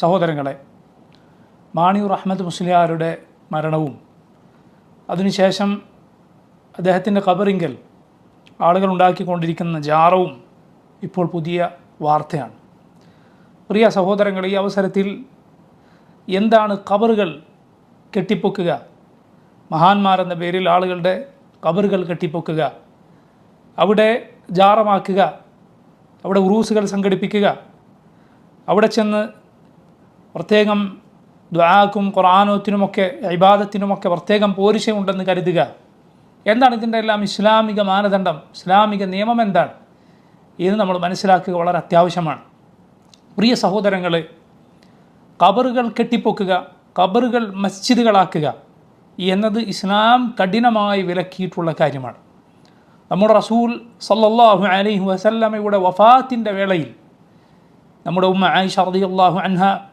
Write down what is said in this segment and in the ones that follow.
സഹോദരങ്ങളെ മാണിയൂർ അഹമ്മദ് മുസ്ലിയാരുടെ മരണവും അതിനുശേഷം അദ്ദേഹത്തിന്റെ കബറിങ്കൽ ആളുകൾ ഉണ്ടാക്കിക്കൊണ്ടിരിക്കുന്ന ജാറവും ഇപ്പോൾ പുതിയ വാർത്തയാണ്. പ്രിയ സഹോദരങ്ങൾ ഈ അവസരത്തിൽ എന്താണ് കബറുകൾ കെട്ടിപ്പൊക്കുക? മഹാന്മാരെന്ന പേരിൽ ആളുകളുടെ കബറുകൾ കെട്ടിപ്പൊക്കുക. അവിടെ ജാറമാക്കുക. അവിടെ ഉറൂസുകൾ സംഘടിപ്പിക്കുക. അവിടെ ചെന്ന് പ്രത്യേകം ദ്വാക്കും ഖുറാനോത്തിനുമൊക്കെ ഇബാദത്തിനുമൊക്കെ പ്രത്യേകം പോരിശയുണ്ടെന്ന് കരുതുക. എന്താണ് ഇതിന്റെ എല്ലാം ഇസ്ലാമിക മാനദണ്ഡം? ഇസ്ലാമിക നിയമം എന്താണ്? ഇത് നമ്മൾ മനസ്സിലാക്കുക വളരെ അത്യാവശ്യമാണ്. പ്രിയ സഹോദരങ്ങൾ കബറുകൾ കെട്ടിപ്പൊക്കുക കബറുകൾ മസ്ജിദുകളാക്കുക എന്നത് ഇസ്ലാം കഠിനമായി വിലക്കിയിട്ടുള്ള കാര്യമാണ്. നമ്മുടെ റസൂൽ സല്ലല്ലാഹു അലൈഹി വസല്ലമയുടെ വഫാത്തിന്റെ വേളയിൽ നമ്മുടെ ഉമ്മ ആയിഷ റളിയല്ലാഹു അൻഹ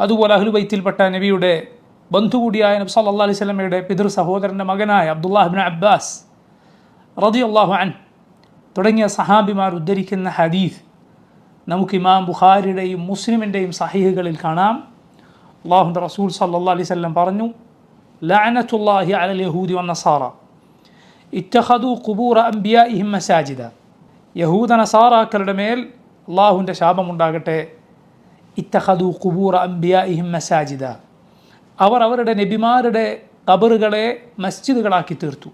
അതുപോലെ അഹ്ലു ബൈത്തിൽപ്പെട്ട നബിയുടെ ബന്ധു കൂടിയായ നബി അല്ലാ അലൈഹി സ്വലമയുടെ പിതൃ സഹോദരന്റെ മകനായ അബ്ദുല്ലാഹിബിൻ അബ്ബാസ് റളിയല്ലാഹു അൻ തുടങ്ങിയ സഹാബിമാർ ഉദ്ധരിക്കുന്ന ഹദീസ് നമുക്ക് ഇമാം ബുഖാരിയുടെയും മുസ്ലിമിന്റെയും സഹീഹുകളിൽ കാണാം. അള്ളാഹുന്റെ റസൂൽ സല്ലാ അലൈഹി വസല്ലം പറഞ്ഞു ലാനത്തുല്ലാഹി അലൽ യഹൂദി വന്നസാറ ഇറ്റഹദു കുബൂർ അംബിയ ഇഹിം മസാജിദ. യഹൂദ നസാറാക്കളുടെ മേൽ അള്ളാഹുവിന്റെ ശാപമുണ്ടാകട്ടെ. ഇത്തഹദു കുബൂർ അംബിയായിഹിം മസാജിദ. അവർ അവരുടെ നബിമാരുടെ കബറുകളെ മസ്ജിദുകളാക്കി തീർത്തു.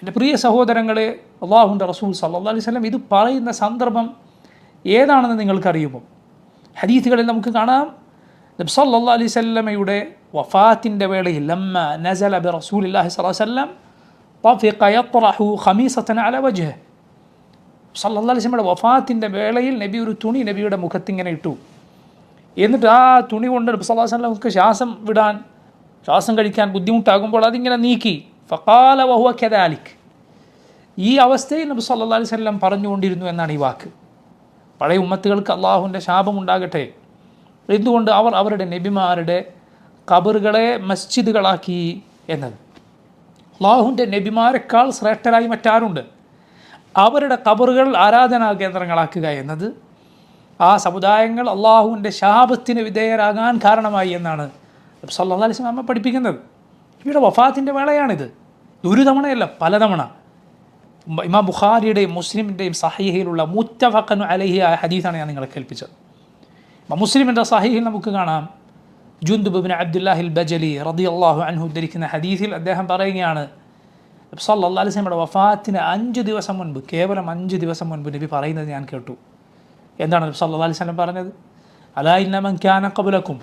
എന്റെ പ്രിയ സഹോദരങ്ങളെ അള്ളാഹുന്റെ റസൂൽ സല്ലാ അലൈഹി സ്വലം ഇത് പറയുന്ന സന്ദർഭം ഏതാണെന്ന് നിങ്ങൾക്കറിയുമോ? ഹദീത്തുകളിൽ നമുക്ക് കാണാം നബ്സല്ലാ അലൈഹി സ്വല്ലമയുടെ വഫാത്തിന്റെ വേളയിൽ ലമ്മ നസല ബി റസൂൽ അല്ലാഹി സ്വലം യത്റഹു ഖമീസത്തന അല വജഹ്. സല്ലാ അലൈഹി സ്വലമയുടെ വഫാത്തിന്റെ വേളയിൽ നബി ഒരു തുണി നബിയുടെ മുഖത്തിങ്ങനെ ഇട്ടു. എന്നിട്ട് ആ തുണി കൊണ്ട് നബി സല്ലല്ലാഹു അലൈഹി വസല്ലമക്ക് ശ്വാസം വിടാൻ ശ്വാസം കഴിക്കാൻ ബുദ്ധിമുട്ടാകുമ്പോൾ അതിങ്ങനെ നീക്കി. ഫക്കാല വഹുവ കദാലിക്. ഈ അവസ്ഥയിൽ നബി സല്ലാ അലൈഹി വസല്ലം പറഞ്ഞുകൊണ്ടിരുന്നു എന്നാണ് ഈ വാക്ക്. പഴയ ഉമ്മത്തുകൾക്ക് അള്ളാഹുവിന്റെ ശാപമുണ്ടാകട്ടെ എന്തുകൊണ്ട് അവർ അവരുടെ നബിമാരുടെ കബറുകളെ മസ്ജിദുകളാക്കി എന്നത്? അള്ളാഹുവിന്റെ നബിമാരെക്കാൾ ശ്രേഷ്ഠരായി മറ്റാരുണ്ട്? അവരുടെ കബറുകൾ ആരാധനാ കേന്ദ്രങ്ങളാക്കുക എന്നത്? ആ സമുദായങ്ങൾ അള്ളാഹുവിന്റെ ശാപത്തിന് വിധേയരാകാൻ കാരണമായി എന്നാണ് സല്ലാ അലൈഹി സ്വലാമ പഠിപ്പിക്കുന്നത്. ഇവിടെ വഫാത്തിന്റെ വേളയാണിത്. ഒരു തവണയല്ല പലതവണ ഇമാം ബുഖാരിയുടെയും മുസ്ലിമിന്റെയും സഹീഹയിലുള്ള മുത്തഫക്കനു അലഹി ആ ഹദീസാണ് ഞാൻ നിങ്ങളെ കേൾപ്പിച്ചത്. മുസ്ലിമിന്റെ സഹീഹിൽ നമുക്ക് കാണാം. ജുന്ദുബിൻ അബ്ദുല്ലാഹിൽ ബജലി റതി അള്ളാഹു അൻഹു ധരിക്കുന്ന ഹദീസിൽ അദ്ദേഹം പറയുകയാണ് സല്ലാ അലൈഹി വഫാത്തിന് അഞ്ച് ദിവസം മുൻപ് കേവലം അഞ്ച് ദിവസം മുൻപ് നബി പറയുന്നത് ഞാൻ കേട്ടു. എന്താണ് നബി സല്ലാ അലൈഹി സ്വലം പറഞ്ഞത്? അലാ ഇന്നമൻ ക്യാന കബുലക്കും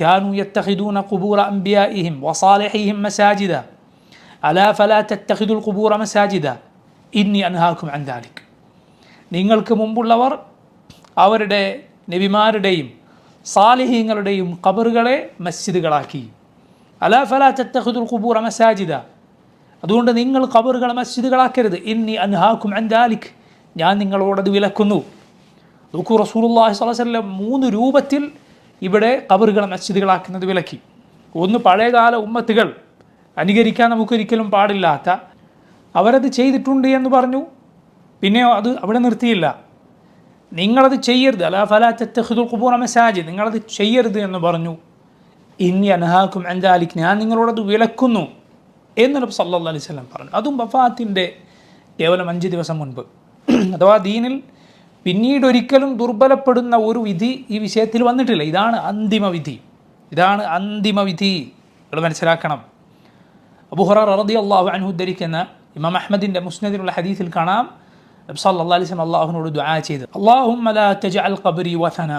ക്യാനു യത്തഹിദൂന കുബൂർ അംബിയാഹിം വസാലഹിഹിം മസാജിദ. അലാ ഫലാ തത്തഹിദുൽ കുബൂർ മസാജിദ. ഇന്നി അൻഹാക്കും അൻദാലിക് നിങ്ങൾക്ക് മുമ്പുള്ളവർ അവരുടെ നബിമാരുടെയും സാലിഹീങ്ങളുടെയും കബറുകളെ മസ്ജിദുകളാക്കി. അലാ ഫലാ തത്തഹുദുൽ കുബൂർ മസാജിദ. അതുകൊണ്ട് നിങ്ങൾ കബറുകൾ മസ്ജിദുകളാക്കരുത്. ഇന്നി അൻഹാക്കും അൻദാലിക് ഞാൻ നിങ്ങളോടത് വിലക്കുന്നു. നോക്കൂ റസൂലുള്ളാഹി സ്വല്ലല്ലാഹി അലൈഹി വസല്ലം മൂന്ന് രൂപത്തിൽ ഇവിടെ ഖബറുകളെ മസ്ജിദുകളാക്കുന്നത് വിലക്കി. ഒന്ന് പഴയകാല ഉമ്മത്തുകൾ. അനുകരിക്കാൻ നമുക്കൊരിക്കലും പാടില്ലാത്ത. അവരത് ചെയ്തിട്ടുണ്ട് എന്ന് പറഞ്ഞു. പിന്നെ അത് അവിടെ നിർത്തിയില്ല. നിങ്ങളത് ചെയ്യരുത്. അലാ ഫലാ തത്തഖുദുൽ ഖുബൂറ മസാജിദ്. നിങ്ങളത് ചെയ്യരുത് എന്ന് പറഞ്ഞു. ഇന്നി അനഹാക്കും അൻദാലിക് ഞാൻ നിങ്ങളോടത് വിലക്കുന്നു എന്ന് നബി സല്ലല്ലാഹു അലൈഹി വസല്ലം പറഞ്ഞു. അതും വഫാത്തിന്റെ കേവലം അഞ്ച് ദിവസം മുൻപ്. അഥവാ ദീനിൽ പിന്നീട് ഒരിക്കലും ദുർബലപ്പെടുന്ന ഒരു വിധി ഈ വിഷയത്തിൽ വന്നിട്ടില്ല. ഇതാണ് അന്തിമ വിധി. ഇതാണ് അന്തിമ വിധി. നിങ്ങൾ മനസ്സിലാക്കണം. അബുഹറ റതി അള്ളാഹു അൻഹു ഉദ്ധരിക്കുന്ന ഇമാം അഹമ്മദിന്റെ മുസ്നദിലുള്ള ഹദീസിൽ കാണാം. നബി സല്ലല്ലാഹു അലൈഹി വസല്ലം അള്ളാഹുവിനോട് ദുആ ചെയ്ത് അല്ലാഹുമ്മ ലാ തജ്അൽ ഖബ്രി വഥന.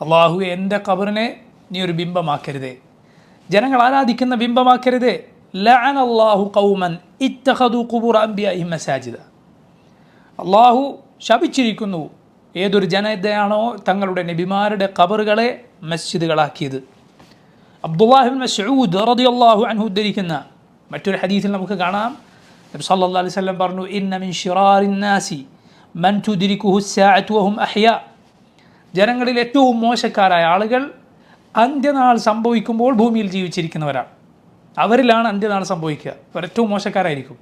അള്ളാഹു എന്റെ ഖബറിനെ നീ ഒരു ബിംബമാക്കരുതേ. ജനങ്ങൾ ആരാധിക്കുന്ന ബിംബമാക്കരുതേ. ലഅന അല്ലാഹു ഖൗമൻ ഇത്തഖദു ഖുബൂറ അംബിയാഇഹിം മസാജിദ. അള്ളാഹു ശപിച്ചിരിക്കുന്നു. ഏതൊരു ജനതയാണോ തങ്ങളുടെ നബിമാരുടെ കബറുകളെ മസ്ജിദുകളാക്കിയത്? അബ്ദുല്ലാഹിബിൻ മസ്ഊദ് റളിയല്ലാഹു അൻഹു ഉദ്ധരിക്കുന്ന മറ്റൊരു ഹദീസിൽ നമുക്ക് കാണാം. നബി സല്ലല്ലാഹു അലൈഹി വസല്ലം പറഞ്ഞു ഇന്ന മിൻ ശിറാറിൻ നാസി മൻ തുദ്രിക്കുഹു വഹും അഹ്യാ. ജനങ്ങളിൽ ഏറ്റവും മോശക്കാരായ ആളുകൾ അന്ത്യനാൾ സംഭവിക്കുമ്പോൾ ഭൂമിയിൽ ജീവിച്ചിരിക്കുന്നവരാണ് അവരിലാണ് അന്ത്യനാൾ സംഭവിക്കുക. അവർ ഏറ്റവും മോശക്കാരായിരിക്കും.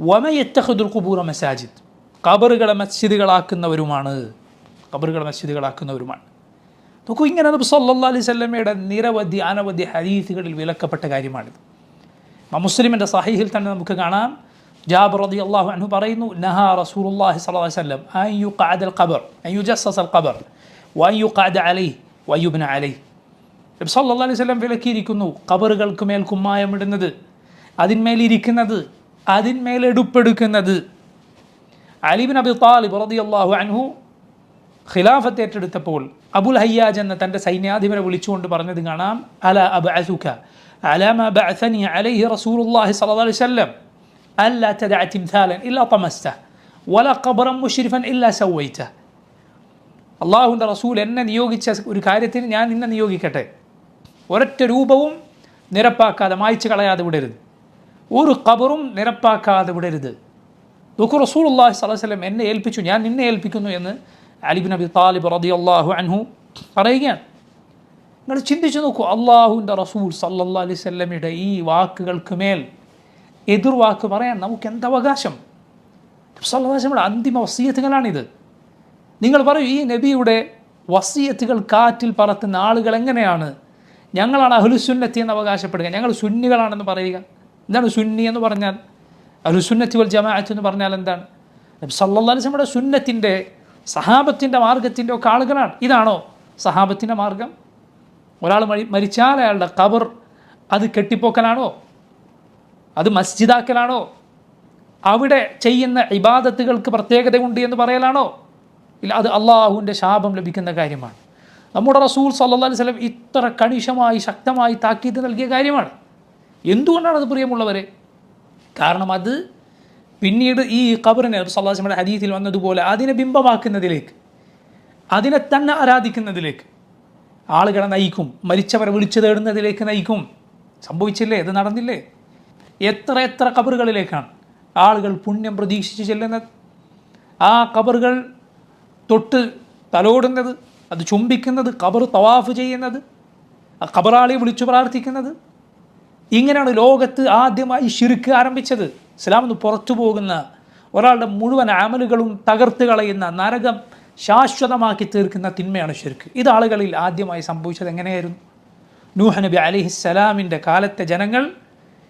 വമയത്തഹദുൽ കുബൂറ മസാജിദ്. ഖബറുകളെ മസ്ജിദുകളാക്കുന്നവരുമാണ്. കബറുകളെ മസ്ജിദുകളാക്കുന്നവരുമാണ്. നോക്കൂ ഇങ്ങനെ നബി സല്ലാ അലൈഹി വസല്ലമയുടെ നിരവധി അനവധി ഹരീസുകളിൽ വിലക്കപ്പെട്ട കാര്യമാണിത്. മുസ്ലിമിന്റെ സഹീഹിൽ തന്നെ നമുക്ക് കാണാം. ജാബർ റതി അള്ളാഹു അനു പറയുന്നു നഹ റസൂലുള്ളാഹി അള്ളാഹി അലൈഹി അയ്യു അൽ ഖബർ അൻ യുജസ്സസ് അൽ ഖബർ വയ്യു കാദ അലൈഹി വയുബ്ന അലൈ നബി സല്ലാ അലൈഹി വസല്ലം വിലക്കിയിരിക്കുന്നു ഖബറുകൾക്ക് മേൽ കുമ്മായമിടുന്നത് അതിന്മേലിരിക്കുന്നത് അതിന്മേൽ എടുപ്പെടുക്കുന്നത്. അലിബിൻ അബി താലിബ് റളിയല്ലാഹു അൻഹു ഖിലാഫത്ത് ഏറ്റെടുത്തപ്പോൾ അബുൽ ഹയ്യാജ് എന്ന തന്റെ സൈന്യാധിപനെ വിളിച്ചുകൊണ്ട് പറഞ്ഞത് കാണാം അല അബ് അസുഖ അലാമ ബഅസനി അലൈഹി റസൂലുള്ളാഹി സ്വല്ലല്ലാഹു അലൈഹി വസല്ലം? അല്ല തദഅ തിംസാലൻ ഇല്ല തമസ്ത? വല ഖബറൻ മുഷ്രിഫൻ ഇല്ല സവൈത? അള്ളാഹുവിന്റെ റസൂൽ എന്നെ നിയോഗിച്ച ഒരു കാര്യത്തിന് ഞാൻ നിന്നെ നിയോഗിക്കട്ടെ. ഒരൊറ്റ രൂപവും നിരപ്പാക്കാതെ മായ്ച്ചു കളയാതെ വിടരുത്. ഒരു ഖബറും നിരപ്പാക്കാതെ വിടരുത്. നോക്കൂ സ്വലൈഹി വസല്ലം എന്നെ ഏൽപ്പിച്ചു. ഞാൻ നിന്നെ ഏൽപ്പിക്കുന്നു എന്ന് അലിബിൻ അബി താലിബ് റതി അള്ളാഹു അൻഹു പറയുകയാണ്. നിങ്ങൾ ചിന്തിച്ചു നോക്കൂ അള്ളാഹുവിന്റെ റസൂൽ സല്ലാ അലൈഹി സ്വല്ലമിയുടെ ഈ വാക്കുകൾക്ക് മേൽ എതിർവാക്ക് പറയാൻ നമുക്ക് എന്ത് അവകാശം? സല്ലാസ്ലമിയുടെ അന്തിമ വസീയത്തുകളാണിത്. നിങ്ങൾ പറയൂ ഈ നബിയുടെ വസീയത്തുകൾ കാറ്റിൽ പറത്തുന്ന ആളുകൾ എങ്ങനെയാണ്? ഞങ്ങളാണ് അഹുലുസുന്നത്തി എന്ന് അവകാശപ്പെടുക. ഞങ്ങൾ സുന്നികളാണെന്ന് പറയുക. എന്താണ് സുന്നി എന്ന് പറഞ്ഞാൽ? അഹ്ലുസുന്നത്തി വൽ ജമാഅത്ത് എന്ന് പറഞ്ഞാൽ എന്താണ്? നബി സല്ലല്ലാഹു അലൈഹി വസല്ലമയുടെ സുന്നത്തിന്റെ സഹാബത്തിന്റെ മാർഗത്തിന്റെ ഒക്കെ ആളുകളാണ്. ഇതാണോ സഹാബത്തിന്റെ മാർഗം ഒരാൾ മരി മരിച്ചാൽ അയാളുടെ കബർ അത് കെട്ടിപ്പോക്കലാണോ? അത് മസ്ജിദാക്കലാണോ? അവിടെ ചെയ്യുന്ന ഇബാദത്തുകൾക്ക് പ്രത്യേകതയുണ്ട് എന്ന് പറയലാണോ? ഇല്ല അത് അള്ളാഹുവിന്റെ ശാപം ലഭിക്കുന്ന കാര്യമാണ്. നമ്മുടെ റസൂൽ സല്ലല്ലാഹു അലൈഹി വസല്ലം ഇത്ര കണിശമായി ശക്തമായി താക്കീത് നൽകിയ കാര്യമാണ്. എന്തുകൊണ്ടാണ് അത് പ്രിയമുള്ളവരെ? കാരണം അത് പിന്നീട് ഈ ഖബറിനെ സല്ലാസിമയുടെ ഹദീത്തിൽ വന്നതുപോലെ അതിനെ ബിംബമാക്കുന്നതിലേക്ക് അതിനെ തന്നെ ആരാധിക്കുന്നതിലേക്ക് ആളുകളെ നയിക്കും മരിച്ചവരെ വിളിച്ചു തേടുന്നതിലേക്ക് നയിക്കും. സംഭവിച്ചില്ലേ? ഇത് നടന്നില്ലേ? എത്ര എത്ര കബറുകളിലേക്കാണ് ആളുകൾ പുണ്യം പ്രതീക്ഷിച്ച് ചെല്ലുന്നത്. ആ കബറുകൾ തൊട്ട് തലോടുന്നത് അത് ചുംബിക്കുന്നത് കബർ തവാഫ് ചെയ്യുന്നത് ആ കബറാളി വിളിച്ചു പ്രാർത്ഥിക്കുന്നത് ഇങ്ങനെയാണ് ലോകത്ത് ആദ്യമായി ശിരുക്ക് ആരംഭിച്ചത്. ഇസ്ലാം നിന്ന് പുറത്തു പോകുന്ന ഒരാളുടെ മുഴുവൻ അമലുകളും തകർത്ത് കളയുന്ന നരകം ശാശ്വതമാക്കി തീർക്കുന്ന തിന്മയാണ് ശിർക്ക്. ഇത് ആളുകളിൽ ആദ്യമായി സംഭവിച്ചത് എങ്ങനെയായിരുന്നു? നൂഹ് നബി അലിഹിസ്സലാമിന്റെ കാലത്തെ ജനങ്ങൾ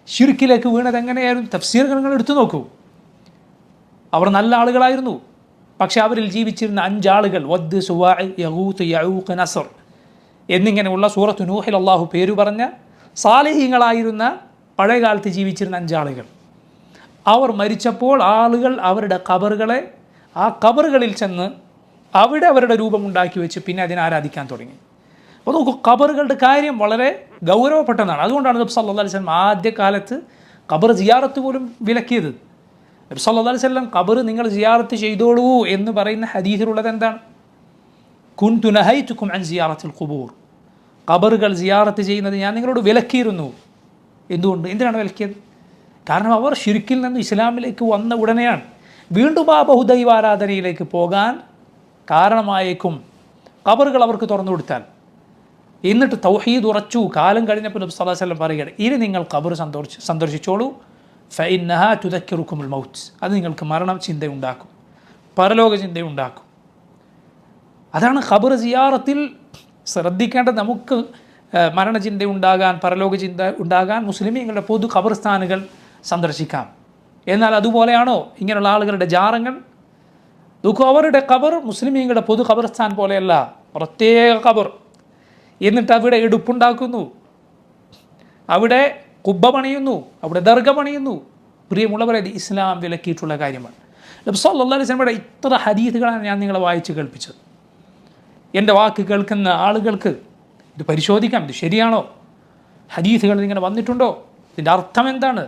ഷിർക്കിലേക്ക് വീണത് എങ്ങനെയായിരുന്നു? തഫ്സീറുകൾ എടുത്തു നോക്കൂ. അവർ നല്ല ആളുകളായിരുന്നു. പക്ഷെ അവരിൽ ജീവിച്ചിരുന്ന അഞ്ചാളുകൾ വദ് സുവാ യഹൂത്ത് യഹൂഖ് നസർ എന്നിങ്ങനെയുള്ള സൂറത്ത് നൂഹിൽ അള്ളാഹു പേരു പറഞ്ഞ സാലിഹ്യങ്ങളായിരുന്ന പഴയകാലത്ത് ജീവിച്ചിരുന്ന അഞ്ചാളുകൾ. അവർ മരിച്ചപ്പോൾ ആളുകൾ അവരുടെ കബറുകളെ ആ കബറുകളിൽ ചെന്ന് അവിടെ അവരുടെ രൂപമുണ്ടാക്കി വെച്ച് പിന്നെ അതിനെ ആരാധിക്കാൻ തുടങ്ങി. അപ്പോൾ നോക്കൂ കബറുകളുടെ കാര്യം വളരെ ഗൗരവപ്പെട്ടതാണ്. അതുകൊണ്ടാണ് നബി സല്ലല്ലാഹു അലൈഹി വസല്ലം ആദ്യകാലത്ത് കബർ സിയാറത്ത് പോലും വിലക്കിയത്. നബ്സ് അല്ലാ അലൈഹി വസല്ലം കബർ നിങ്ങൾ സിയാറത്ത് ചെയ്തോളൂ എന്ന് പറയുന്ന ഹദീസിലുള്ളത് എന്താണ്? കുൻ തുനഹൈ തുക്കും അൻ സിയാറത്തിൽ ഖുബൂർ. ഖബറുകൾ സിയാറത്ത് ചെയ്യുന്നത് ഞാൻ നിങ്ങളോട് വിലക്കിയിരുന്നു. എന്തുകൊണ്ട്? എന്തിനാണ് വിലക്കിയത്? കാരണം അവർ ഷിർക്കിൽ നിന്ന് ഇസ്ലാമിലേക്ക് വന്ന ഉടനെയാണ് വീണ്ടും ആ ബഹുദൈവാരാധനയിലേക്ക് പോകാൻ കാരണമായേക്കും ഖബറുകൾ അവർക്ക് തുറന്നു കൊടുത്താൽ. എന്നിട്ട് തൗഹീദ് ഉറച്ചു. കാലം കഴിഞ്ഞപ്പോൾ നബി സല്ലല്ലാഹു അലൈഹി വസല്ലം പറയുകയാണ് ഇനി നിങ്ങൾ ഖബർ സന്ദർശി സന്ദർശിച്ചോളൂ. ഫൈനഹ തുദക്കിറുക്കുമുൽ മൗത്ത്. അത് നിങ്ങൾക്ക് മരണം ചിന്തയുണ്ടാക്കും പരലോക ചിന്തയുണ്ടാക്കും അതാണ് ഖബർ സിയാറത്തിൽ ശ്രദ്ധിക്കേണ്ടത് നമുക്ക് മരണചിന്ത ഉണ്ടാകാൻ പരലോക ചിന്ത ഉണ്ടാകാൻ മുസ്ലിമീങ്ങളുടെ പൊതു ഖബർസ്ഥാനുകൾ സന്ദർശിക്കാം. എന്നാൽ അതുപോലെയാണോ ഇങ്ങനെയുള്ള ആളുകളുടെ ജാറങ്ങൾ? അവരുടെ ഖബർ മുസ്ലിമീങ്ങളുടെ പൊതു ഖബർസ്ഥാൻ പോലെയല്ല പ്രത്യേക ഖബർ. എന്നിട്ട് അവിടെ എടുപ്പുണ്ടാക്കുന്നു. അവിടെ കുബ്ബ പണിയുന്നു അവിടെ ദർഗ പണിയുന്നു പ്രിയമുള്ളവരെ ഇസ്ലാം വിലക്കിയിട്ടുള്ള കാര്യമാണ്. നബി സല്ലല്ലാഹു അലൈഹി വസല്ലമയുടെ ഇത്ര ഹദീസുകളാണ് ഞാൻ നിങ്ങളെ വായിച്ച് കേൾപ്പിച്ചത്. എന്റെ വാക്ക് കേൾക്കുന്ന ആളുകൾക്ക് ഇത് പരിശോധിക്കാം. ഇത് ശരിയാണോ? ഹദീസുകൾ ഇങ്ങനെ വന്നിട്ടുണ്ടോ? ഇതിന്റെ അർത്ഥം എന്താണ്?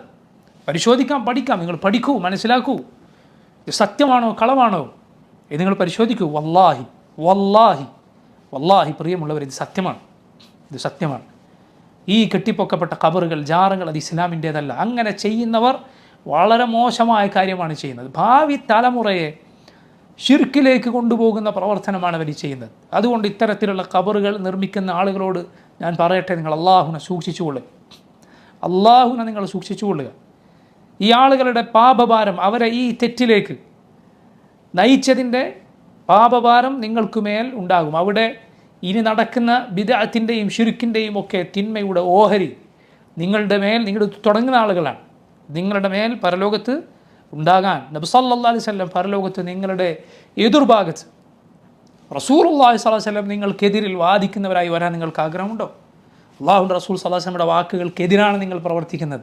പരിശോധിക്കാം പഠിക്കാം. നിങ്ങൾ പഠിക്കൂ മനസ്സിലാക്കൂ. ഇത് സത്യമാണോ കളവാണോ? ഇത് നിങ്ങൾ പരിശോധിക്കൂ. വല്ലാഹി വല്ലാഹി വല്ലാഹി പ്രിയമുള്ളവർ ഇത് സത്യമാണ്. ഇത് സത്യമാണ്. ഈ കെട്ടിപ്പൊക്കപ്പെട്ട കബറുകൾ ജാറുകൾ അത് ഇസ്ലാമിന്റേതല്ല. അങ്ങനെ ചെയ്യുന്നവർ വളരെ മോശമായ കാര്യമാണ് ചെയ്യുന്നത്. ഭാവി തലമുറയെ ഷിർക്കിലേക്ക് കൊണ്ടുപോകുന്ന പ്രവർത്തനമാണ് അവർ ചെയ്യുന്നത്. അതുകൊണ്ട് ഇത്തരത്തിലുള്ള കബറുകൾ നിർമ്മിക്കുന്ന ആളുകളോട് ഞാൻ പറയട്ടെ നിങ്ങൾ അള്ളാഹുനെ സൂക്ഷിച്ചുകൊള്ളുക അള്ളാഹുനെ നിങ്ങൾ സൂക്ഷിച്ചുകൊള്ളുക ഈ ആളുകളുടെ പാപഭാരം അവരെ ഈ തെറ്റിലേക്ക് നയിച്ചതിന്റെ പാപഭാരം നിങ്ങൾക്ക് മേൽ ഉണ്ടാകും. അവിടെ ഇനി നടക്കുന്ന ബിദഅത്തിന്റെയും ഷിരുക്കിന്റെയും ഒക്കെ തിന്മയുടെ ഓഹരി നിങ്ങളുടെ മേൽ നിങ്ങൾ തുടങ്ങുന്ന ആളുകളാണ്. നിങ്ങളുടെ മേൽ പരലോകത്ത് ഉണ്ടാകാൻ നബ്സല്ലാ അലൈഹി സ്വല്ലം പരലോകത്ത് നിങ്ങളുടെ എതിർഭാഗത്ത് റസൂൽ അള്ളാഹി സ്വലാഹു വല്ലം നിങ്ങൾക്കെതിരിൽ വാദിക്കുന്നവരായി വരാൻ നിങ്ങൾക്ക് ആഗ്രഹമുണ്ടോ? അള്ളാഹു റസൂൽ സ്വലാഹു വല്ലമയുടെ വാക്കുകൾക്കെതിരാണ് നിങ്ങൾ പ്രവർത്തിക്കുന്നത്.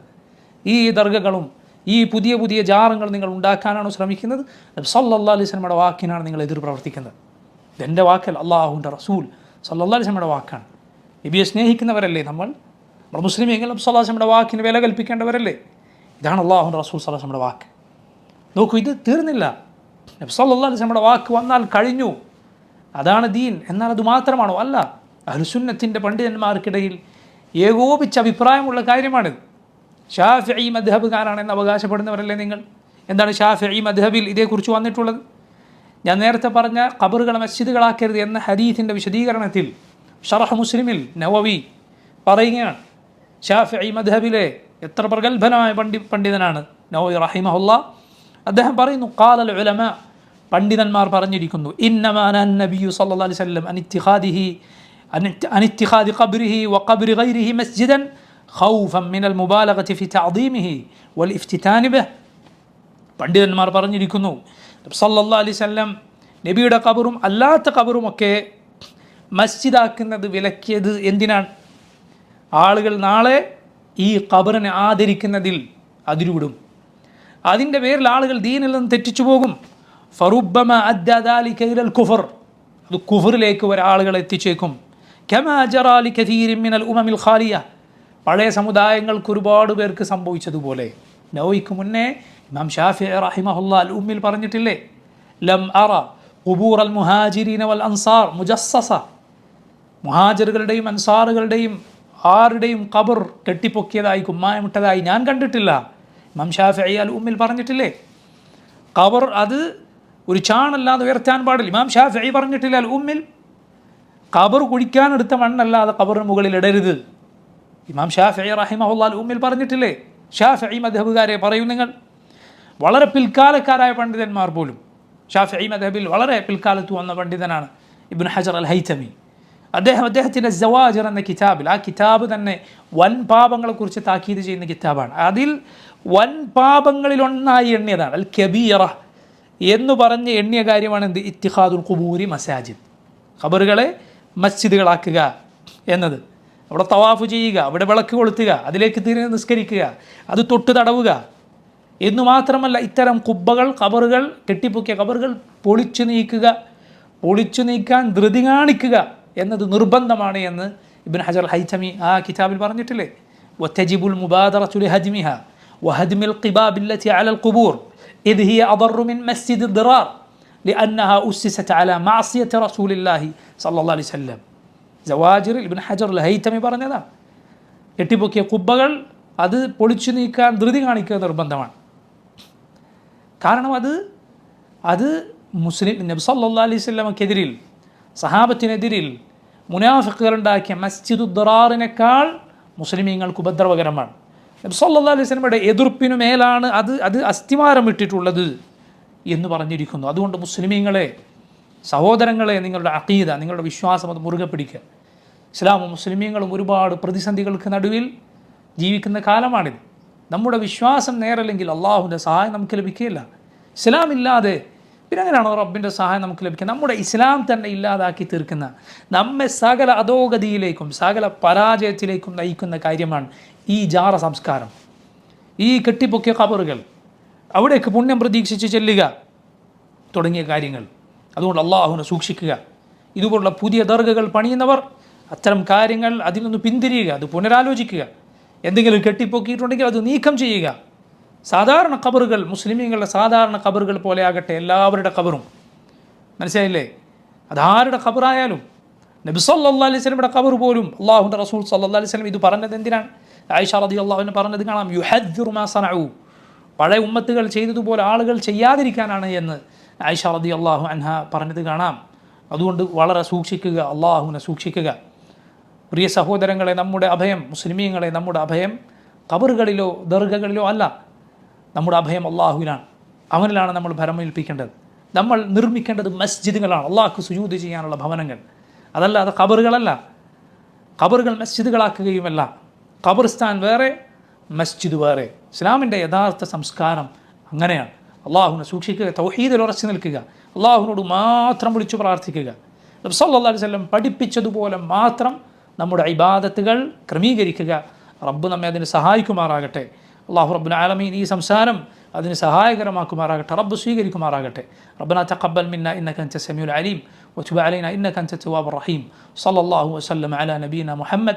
ഈ ദർഗകളും ഈ പുതിയ പുതിയ ജാറങ്ങൾ നിങ്ങൾ ഉണ്ടാക്കാനാണോ ശ്രമിക്കുന്നത്? സല്ലാ അലൈഹി സ്വലമയുടെ വാക്കിനാണ് നിങ്ങൾ എതിർ പ്രവർത്തിക്കുന്നത്. ഇതെന്റെ വാക്കൽ അള്ളാഹുന്റെ റസൂൽ സല്ലാ അലൈഹി സ്വലമയുടെ വാക്കാണ്. നബിയെ സ്നേഹിക്കുന്നവരല്ലേ നമ്മൾ? നമ്മൾ മുസ്ലിം മുസ്ലിമീങ്ങൾ സല്ലാസ്ലമയുടെ വാക്കിന് വില കൽപ്പിക്കേണ്ടവരല്ലേ? ഇതാണ് അള്ളാഹുന്റെ റസൂൽ സല്ലാസ്ലമയുടെ വാക്ക്. നോക്കൂ ഇത് തീർന്നില്ല. അലൈഹി സ്വലമയുടെ വാക്ക് വന്നാൽ കഴിഞ്ഞു. അതാണ് ദീൻ. എന്നാൽ അത് മാത്രമാണോ? അല്ല. അഹുസുന്നത്തിന്റെ പണ്ഡിതന്മാർക്കിടയിൽ ഏകോപിച്ച അഭിപ്രായമുള്ള കാര്യമാണിത് ഷാഫി മദ്ഹബുകാരാണെന്ന് അവകാശപ്പെടുന്നവരല്ലേ നിങ്ങൾ? എന്താണ് ഷാഫി മദ്ഹബിൽ ഇതേക്കുറിച്ച് വന്നിട്ടുള്ളത്? ഞാൻ നേരത്തെ പറഞ്ഞ ഖബറുകളെ മസ്ജിദുകളാക്കരുത് എന്ന ഹരീഫിന്റെ വിശദീകരണത്തിൽ ഷറഹ് മുസ്ലിമിൽ നവവി പറയുകയാണ്. ഷാഫി മദ്ഹബിലെ എത്ര പ്രഗത്ഭനായ പണ്ഡി പണ്ഡിതനാണ് നവവി റഹിമഹുല്ല. അദ്ദേഹം പറയുന്നു കാലൽ ഉലമ പണ്ഡിതന്മാർ പറഞ്ഞിരിക്കുന്നു ഇന്നമാന നബിയു സല്ലല്ലാഹു അലൈഹി വസല്ലം അനിത്തിഹാദിഹി അനിത്തിഹാദി ഖബ്രിഹി വഖബ്രി ഗൈരിഹി മസ്ജിദൻ ഖൗഫൻ മിനൽ മുബാലഗതി ഫി തഅദീമിഹി വൽ ഇഫ്തിതാനി ബിഹ്. പണ്ഡിതന്മാർ പറഞ്ഞിരിക്കുന്നു സല്ലല്ലാഹു അലൈഹി വസല്ലം നബിയുടെ കബറും അല്ലാത്ത ഖബറുമൊക്കെ മസ്ജിദാക്കുന്നത് വിലക്കിയത് എന്തിനാണ്? ആളുകൾ നാളെ ഈ കബറിനെ ആദരിക്കുന്നതിൽ അതിരുവിടും. അതിന്റെ പേരിൽ ആളുകൾ ദീനിൽ നിന്ന് തെറ്റിച്ചു പോകും. ഫറുബമ അദ്ദാലി കൈലൽ കുഫർ. അത് കുഫറിലേക്ക് ഒരാളുകൾ എത്തിച്ചേക്കും. കമാജറാലി കഥീരിമിനൽ ഉമമിൽ ഖാലിയ. പഴയ സമുദായങ്ങൾക്ക് ഒരുപാട് പേർക്ക് സംഭവിച്ചതുപോലെ. നൗയ്ക്ക് മുന്നേ ഇമാം ഷാഫി റഹിമഹുല്ല അൽ ഉമ്മിൽ പറഞ്ഞിട്ടില്ലേ? ലം അറ കുബൂർ അൽ മുഹാജിരീന വൽ അൻസാർ മുജസ്സസ. മുഹാജറുകളുടെയും അൻസാറുകളുടെയും ആരുടെയും കബർ കെട്ടിപ്പൊക്കിയതായി കുമ്മായമിട്ടതായി ഞാൻ കണ്ടിട്ടില്ല. ഇമാം ഷാഫി അൽ ഉമ്മിൽ പറഞ്ഞിട്ടില്ലേ? കവർ അത് ഒരു ചാണല്ലാതെ ഉയർത്താൻ പാടില്ല. ഇമാം ഷാഫി പറഞ്ഞിട്ടില്ല അൽ ഉമ്മിൽ? ഖബർ കുഴിക്കാനെടുത്ത മണ്ണല്ലാതെ കബറിന് മുകളിൽ ഇടരുത്. ഇമാം ഷാഫി റഹിമഹുല്ല അൽ ഉമ്മിൽ പറഞ്ഞിട്ടില്ലേ? ഷാഫി മധബുകാരെ പറയും നിങ്ങൾ. വളരെ പിൽക്കാലക്കാരായ പണ്ഡിതന്മാർ പോലും. ഷാഫി മധബിൽ വളരെ പിൽക്കാലത്ത് വന്ന പണ്ഡിതനാണ് ഇബിൻ ഹജർ അൽ ഹൈതമി. അദ്ദേഹം അദ്ദേഹത്തിന്റെ ജവാജർ എന്ന കിതാബിൽ ആ കിതാബ് തന്നെ വൻ പാപങ്ങളെക്കുറിച്ച് താക്കീത് ചെയ്യുന്ന കിതാബാണ്. അതിൽ വൻ പാപങ്ങളിലൊന്നായി എണ്ണിയതാണ്. അൽ കബീറ എന്ന് പറഞ്ഞ് എണ്ണിയ കാര്യമാണ് എന്ത്? ഇത്തിഹാദുൽ കുബൂരി മസാജിദ്. ഖബറുകളെ മസ്ജിദുകളാക്കുക എന്നത്. അവിടെ തവാഫ് ചെയ്യുക അവിടെ വിളക്ക് കൊളുത്തുക അതിലേക്ക് തിരിഞ്ഞ് നിസ്കരിക്കുക അത് തൊട്ട് തടവുക എന്നു മാത്രമല്ല ഇത്തരം കുബ്ബകൾ കബറുകൾ കെട്ടിപ്പൊക്കിയ കബറുകൾ പൊളിച്ചു നീക്കുക പൊളിച്ചു നീക്കാൻ ധൃതി കാണിക്കുക എന്നത് നിർബന്ധമാണ് എന്ന് ഇബിൻ ഹജർ ഹൈതമി ആ കിതാബിൽ പറഞ്ഞിട്ടില്ലേ? വത്തജിബുൽ മുബാദറത്തുൽ ഹജ്മിഹ. വഹദ്മിൽ ഖിബാബില്ലത്തി അലൽ ഖുബൂർ إذ هي أضر من مسجد الضرار لأنها أسست على معصية رسول الله صلى الله عليه وسلم ജവാജിർ ഇബിൻ ഹജർ ലഹൈത്തമി പറഞ്ഞതാണ് കെട്ടിപ്പൊക്കിയ കുബ്ബകൾ അത് പൊളിച്ചു നീക്കാൻ ധൃതി കാണിക്കുക നിർബന്ധമാണ് കാരണം അത് അത് മുസ്ലിം നബി സല്ലാ അലൈഹി സ്വലമക്കെതിരിൽ സഹാബത്തിനെതിരിൽ മുനാഫിക്കുകളുണ്ടാക്കിയ മസ്ജിദു ദറാറിനേക്കാൾ മുസ്ലിമീങ്ങൾക്ക് ഉപദ്രവകരമാണ് നബി സല്ലാ അലൈഹി സ്വലമയുടെ എതിർപ്പിനു മേലാണ് അത് അത് അസ്ഥിമാരം ഇട്ടിട്ടുള്ളത് എന്ന് പറഞ്ഞിരിക്കുന്നു. അതുകൊണ്ട് മുസ്ലിമീങ്ങളെ സഹോദരങ്ങളെ നിങ്ങളുടെ അഖീദ നിങ്ങളുടെ വിശ്വാസം അത് മുറുകെ പിടിക്കുക. ഇസ്ലാമും മുസ്ലിമീങ്ങളും ഒരുപാട് പ്രതിസന്ധികൾക്ക് നടുവിൽ ജീവിക്കുന്ന കാലമാണിത്. നമ്മുടെ വിശ്വാസം നേരല്ലെങ്കിൽ അള്ളാഹുവിന്റെ സഹായം നമുക്ക് ലഭിക്കുകയില്ല. ഇസ്ലാം ഇല്ലാതെ പിന്നെ അങ്ങനെയാണോ റബ്ബിന്റെ സഹായം നമുക്ക് ലഭിക്കുക? നമ്മുടെ ഇസ്ലാം തന്നെ ഇല്ലാതാക്കി തീർക്കുന്ന നമ്മെ സകല അധോഗതിയിലേക്കും സകല പരാജയത്തിലേക്കും നയിക്കുന്ന കാര്യമാണ് ഈ ജാറ സംസ്കാരം ഈ കെട്ടിപ്പൊക്കിയ കബറുകൾ അവിടേക്ക് പുണ്യം പ്രതീക്ഷിച്ച് ചെല്ലുക തുടങ്ങിയ കാര്യങ്ങൾ. അതുകൊണ്ട് അള്ളാഹുവിനെ സൂക്ഷിക്കുക. ഇതുപോലുള്ള പുതിയ ദർഗകൾ പണിയുന്നവർ അത്തരം കാര്യങ്ങൾ അതിൽ നിന്ന് പിന്തിരിയുക അത് പുനരാലോചിക്കുക. എന്തെങ്കിലും കെട്ടിപ്പൊക്കിയിട്ടുണ്ടെങ്കിൽ അത് നീക്കം ചെയ്യുക. സാധാരണ കബറുകൾ മുസ്ലിമീങ്ങളുടെ സാധാരണ കബറുകൾ പോലെ ആകട്ടെ എല്ലാവരുടെ കബറും മനസ്സിലായില്ലേ? അതാരുടെ കബറായാലും നബി സല്ലാ അലൈഹി ഖബർ പോലും അള്ളാഹുന്റെ റസൂൽ സല്ലാ അലൈഹി ഇത് പറഞ്ഞത് എന്തിനാണ്? ആയിഷ റതി അള്ളാഹുവിനെ പറഞ്ഞത് കാണാം യുഹദ്ദിറു മാ സനഉ പഴയ ഉമ്മത്തുകൾ ചെയ്തതുപോലെ ആളുകൾ ചെയ്യാതിരിക്കാനാണ് എന്ന് ആയിഷ റതി അള്ളാഹു അൻഹ പറഞ്ഞത് കാണാം. അതുകൊണ്ട് വളരെ സൂക്ഷിക്കുക അള്ളാഹുവിനെ സൂക്ഷിക്കുക. പ്രിയ സഹോദരങ്ങളെ നമ്മുടെ അഭയം മുസ്ലിമീങ്ങളെ നമ്മുടെ അഭയം കബറുകളിലോ ദർഗകളിലോ അല്ല. നമ്മുടെ അഭയം അള്ളാഹുവിനാണ്. അവനിലാണ് നമ്മൾ ഭരമേൽപ്പിക്കേണ്ടത്. നമ്മൾ നിർമ്മിക്കേണ്ടത് മസ്ജിദുകളാണ്. അള്ളാഹ്ക്ക് സുജൂത് ചെയ്യാനുള്ള ഭവനങ്ങൾ. അതല്ലാതെ കബറുകളല്ല. കബറുകൾ മസ്ജിദുകളാക്കുകയുമല്ല. ഖബർസ്ഥാൻ വേറെ മസ്ജിദ് വേറെ. ഇസ്ലാമിന്റെ യഥാർത്ഥ സംസ്കാരം അങ്ങനെയാണ്. അള്ളാഹുവിനെ സൂക്ഷിക്കുക തൗഹീദിൽ ഉറച്ചു നിൽക്കുക. അള്ളാഹുവിനോട് മാത്രം വിളിച്ചു പ്രാർത്ഥിക്കുക. സല്ലല്ലാഹു അലൈഹി വസല്ലം പഠിപ്പിച്ചതുപോലെ മാത്രം നമ്മുടെ ഇബാദത്തുകൾ ക്രമീകരിക്കുക. റബ്ബ് നമ്മെ അതിന് സഹായിക്കുമാറാകട്ടെ. അള്ളാഹു റബ്ബുൽ ആലമീൻ ഈ സംസാരം അതിന് സഹായകരമാക്കുമാറാകട്ടെ. റബ്ബ് സ്വീകരിക്കുമാറാകട്ടെ. റബ്ബന തഖബ്ബൽ മിന്ന ഇന്നക അൻത സമീഉൽ അലീം വതുബ് അലീന ഇന്നക അൻത തവ്വാബുർ റഹീം. സല്ലല്ലാഹു വസ്ലം അല നബീന മുഹമ്മദ്